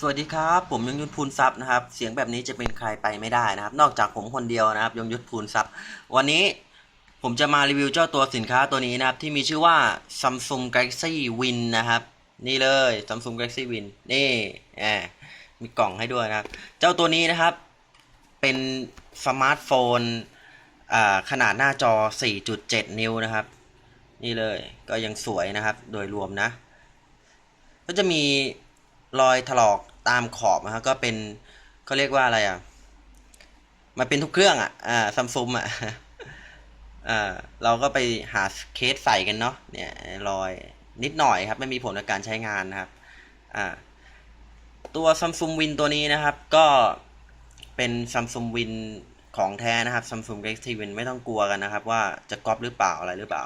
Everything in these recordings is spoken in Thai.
สวัสดีครับ ผมยงยุทธพูนทรัพย์นะครับ เสียงแบบนี้จะเป็นใครไปไม่ได้นะครับ นอกจากผมคนเดียวนะครับ ยงยุทธพูนทรัพย์ วันนี้ผมจะมารีวิวเจ้าตัวสินค้าตัวนี้นะครับ ที่มีชื่อว่า Samsung Galaxy Win นะครับ นี่เลย Samsung Galaxy Win นี่แอบมีกล่องให้ด้วยนะครับ เจ้าตัวนี้นะครับ เป็นสมาร์ทโฟนขนาดหน้าจอ 4.7 นิ้วนะครับ นี่เลยก็ยังสวยนะครับ โดยรวมนะ ก็จะมี รอยถลอกตามขอบนะครับก็เป็นเขาเรียกว่าอะไรอะมันเป็นทุกเครื่องอะอ่าซัมซุงอะอ่าเราก็ไปหาเคสใส่กันเนาะเนี่ยรอยนิดหน่อยครับ ไม่มีผลในการใช้งานนะครับอ่าตัว Samsung Win ตัวนี้นะครับ ก็เป็น Samsung Win ของแท้นะครับ Samsung Galaxy Win ไม่ต้องกลัวกันนะครับ ว่าจะก๊อปหรือเปล่าอะไรหรือเปล่า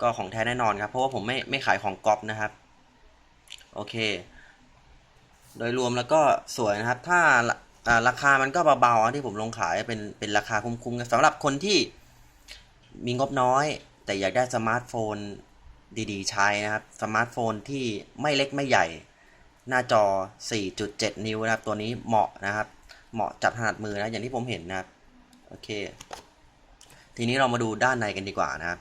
ก็ของแท้แน่นอนครับ เพราะว่าผมไม่ไม่ขายของก๊อปนะครับ โอเค โดยรวมแล้วก็สวยนะครับ ถ้าราคามันก็เบาๆที่ผมลงขายเป็นเป็นราคาคุ้มๆสำหรับคนที่มีงบน้อย แต่อยากได้สมาร์ทโฟนดีๆ ใช้นะครับ สมาร์ทโฟนที่ไม่เล็กไม่ใหญ่ หน้าจอ 4.7 นิ้วนะครับ ตัวนี้เหมาะนะครับ เหมาะจับถนัดมือนะอย่างที่ผมเห็นนะครับ โอเค ทีนี้เรามาดูด้านในกันดีกว่านะครับ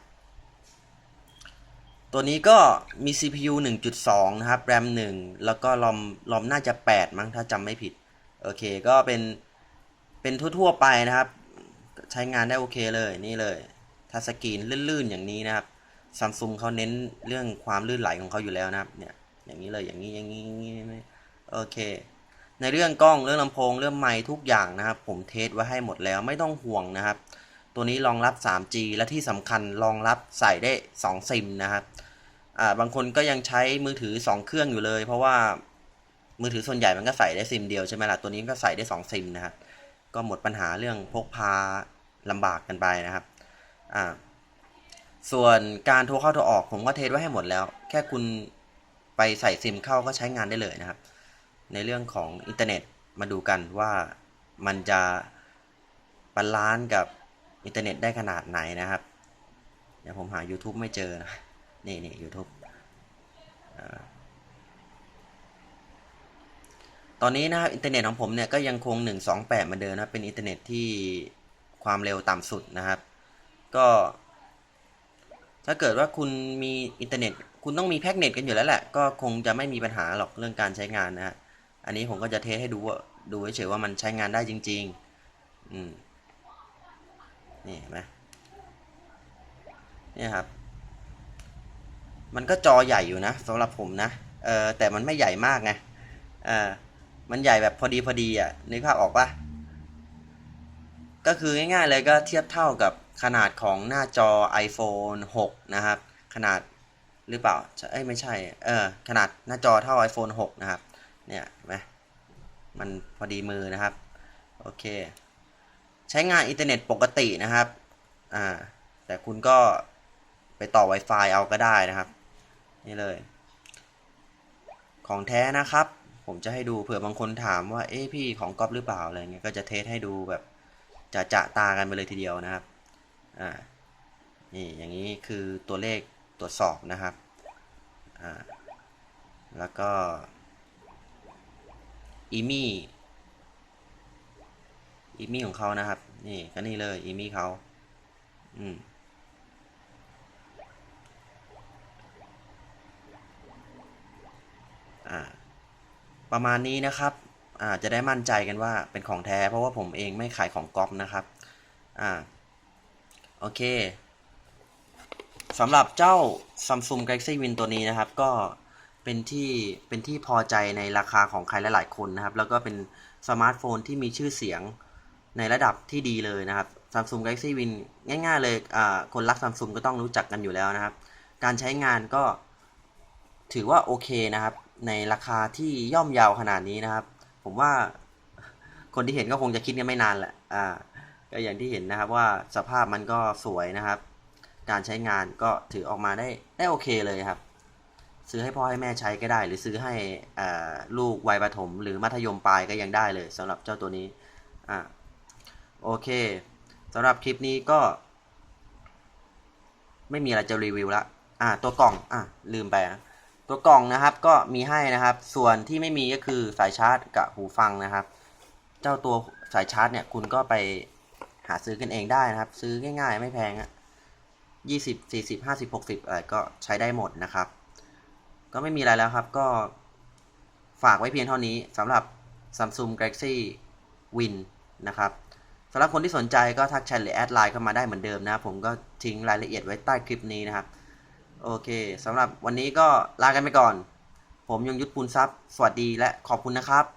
ตัวนี้ก็มี CPU 1.2 นะครับ RAM 1 แล้วก็รอมรอมน่าจะ 8 มั้งถ้าจำไม่ผิด โอเคก็เป็น เป็นทั่วๆไปนะครับ ใช้งานได้โอเคเลยนี่เลยทัชสกรีนลื่นๆ อย่างนี้นะครับซัมซุงเขาเน้นเรื่องความลื่นไหลของเขาอยู่แล้วนะครับเนี่ยอย่างนี้เลยอย่างนี้อย่างนี้อย่างนี้โอเค ในเรื่องกล้องเรื่องลำโพงเรื่องไมค์ทุกอย่างนะครับ ผมเทสไว้ให้หมดแล้วไม่ต้องห่วงนะครับ ตัวนี้รองรับ 3G และที่สำคัญรองรับใส่ได้ 2 ซิมนะครับ อ่าบางคนก็ยังใช้มือถือ 2 เครื่องอยู่เลย เพราะว่ามือถือส่วนใหญ่มันก็ใส่ได้ซิมเดียวใช่ไหมล่ะตัวนี้ก็ใส่ได้ 2 ซิมนะครับก็หมดปัญหาเรื่องพกพาลำบากกันไปนะครับอ่าส่วนการโทรเข้าโทรออกผมก็เทสไว้ให้หมดแล้ว แค่คุณไปใส่ซิมเข้าก็ใช้งานได้เลยนะครับ ในเรื่องของอินเทอร์เน็ตมาดูกันว่ามันจะบาลานซ์กับอินเทอร์เน็ตได้ขนาดไหนนะครับ เดี๋ยวผมหา YouTube ไม่เจอนะ นี่นี่ YouTube อ่าตอนนี้นะครับอินเทอร์เน็ตของผมเนี่ยก็ยังคง 128เหมือนเดิมนะเป็นอินเทอร์เน็ตที่ความเร็วต่ำสุดนะครับ ก็ ถ้าเกิดว่าคุณมีอินเทอร์เน็ต คุณต้องมีแพ็กเน็ตกันอยู่แล้วแหละ ก็คงจะไม่มีปัญหาหรอกเรื่องการใช้งานนะฮะอันนี้ผมก็จะเทสให้ดูว่าดูเฉยๆว่ามันใช้งานได้จริง ๆ อืมนี่เห็นไหมเนี่ยครับ มันก็จอใหญ่อยู่นะสำหรับผมนะเออแต่มันไม่ใหญ่มากไงเออมันใหญ่แบบพอดีพอดีอะนึกภาพออกปะก็คือง่ายๆเลยก็เทียบเท่ากับขนาดของหน้าจอ iPhone 6 นะครับ ขนาดหรือเปล่าเอ้ยไม่ใช่เออขนาดหน้าจอเท่า iPhone 6 นะครับ เนี่ยเห็นไหมมันพอดีมือนะครับ โอเค ใช้งานอินเทอร์เน็ตปกตินะครับ อ่า แต่คุณก็ไปต่อ Wi-Fi เอาก็ได้นะครับ นี่เลย ของแท้นะครับ ผมจะให้ดูเผื่อบางคนถามว่าเอ๊ะพี่ของก๊อปหรือเปล่าอะไรเงี้ยก็จะเทสให้ดูแบบจะจะตากันไปเลยทีเดียวนะครับอ่านี่อย่างนี้คือตัวเลขตรวจสอบนะครับอ่าแล้วก็อีมี่อีมี่ของเขานะครับ นี่ก็นี่เลยอีมี่เขาอืม อ่า ประมาณนี้นะครับจะได้มั่นใจกันว่าเป็นของแท้ เพราะว่าผมเองไม่ขายของก๊อปนะครับอ่าโอเคสำหรับเจ้า Samsung Galaxy Win ตัวนี้นะครับ ก็เป็นที่เป็นที่พอใจในราคาของใครหลายๆคนนะครับ แล้วก็เป็นสมาร์ทโฟนที่มีชื่อเสียงในระดับที่ดีเลยนะครับ Samsung Galaxy Win ง่ายๆเลยคนรัก Samsung ก็ต้องรู้จักกันอยู่แล้วนะครับ การใช้งานก็ถือว่าโอเคนะครับ ในราคาที่ย่อมเยาวขนาดนี้นะครับ ผมว่าคนที่เห็นก็คงจะคิดกันไม่นานแหละอ่าก็อย่างที่เห็นนะครับว่าสภาพมันก็สวยนะครับ การใช้งานก็ถือออกมาได้ได้โอเคเลยครับ ซื้อให้พ่อให้แม่ใช้ก็ได้ หรือซื้อให้ลูกวัยประถม หรือมัธยมปลายก็ยังได้เลยสำหรับเจ้าตัวนี้อ่าโอเคสำหรับคลิปนี้ก็ ไม่มีอะไรจะรีวิวละอ่า ตัวกล่อง อ่าลืมไปนะ ตัวกล่องนะครับก็มีให้นะครับ ส่วนที่ไม่มีก็คือสายชาร์จกับหูฟังนะครับ เจ้าตัวสายชาร์จเนี่ยคุณก็ไปหาซื้อกันเองได้นะครับ ซื้อง่าย ๆ ไม่แพงอะยี่สิบสี่สิบห้าสิบหกสิบอะไรก็ใช้ได้หมดนะครับ ก็ไม่มีอะไรแล้วครับ ก็ฝากไว้เพียงเท่านี้สำหรับ Samsung Galaxy Win นะครับสำหรับคนที่สนใจก็ทักแชทหรือแอดไลน์เข้ามาได้เหมือนเดิมนะครับผมก็ทิ้งรายละเอียดไว้ใต้คลิปนี้นะครับ โอเคสำหรับวันนี้ก็ลากันไปก่อน ผมยงยุทธปูนทรัพย์ สวัสดีและขอบคุณนะครับ